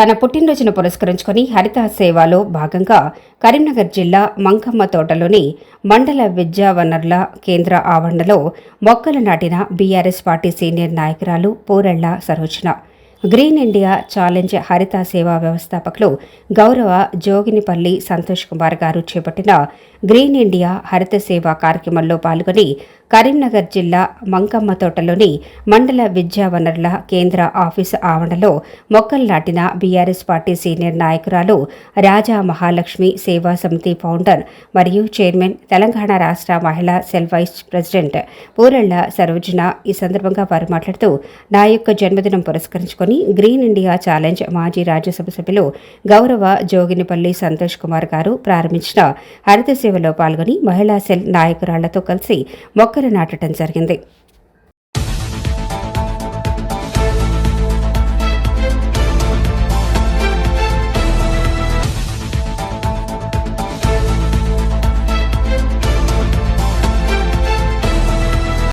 తన పుట్టినరోజును పురస్కరించుకొని హరిత సేవలో భాగంగా కరీంనగర్ జిల్లా మంకమ్మ తోటలోని మండల విద్యా వనరుల కేంద్ర ఆవరణలో మొక్కలు నాటిన బీఆర్ఎస్ పార్టీ సీనియర్ నాయకురాలు Purella Sarojana. Green India challenge హరిత సేవా వ్యవస్థాపకులు గౌరవ జోగినిపల్లి సంతోష్ కుమార్ గారు చేపట్టిన గ్రీన్ ఇండియా హరిత సేవ కార్యక్రమంలో పాల్గొని కరీంనగర్ జిల్లా మంకమ్మ తోటలోని మండల విద్యా వనరుల కేంద్ర ఆఫీసు ఆవరణలో మొక్కలు నాటిన బీఆర్ఎస్ పార్టీ సీనియర్ నాయకురాలు రాజా మహాలక్ష్మి సేవా సమితి ఫౌండర్ మరియు చైర్మన్ తెలంగాణ రాష్ట్ర మహిళా cell vice president Purella Sarojana ఈ సందర్భంగా వారు మాట్లాడుతూ నా యొక్క జన్మదినం పురస్కరించుకొని గ్రీన్ ఇండియా ఛాలెంజ్ మాజీ రాజ్యసభ సభ్యులు గౌరవ జోగినిపల్లి సంతోష్ కుమార్ గారు ప్రారంభించిన హరిత సేవలో పాల్గొని మహిళా సెల్ నాయకురాళ్ళతో కలిసి మొక్క మొక్కలు నాటడం జరిగింది.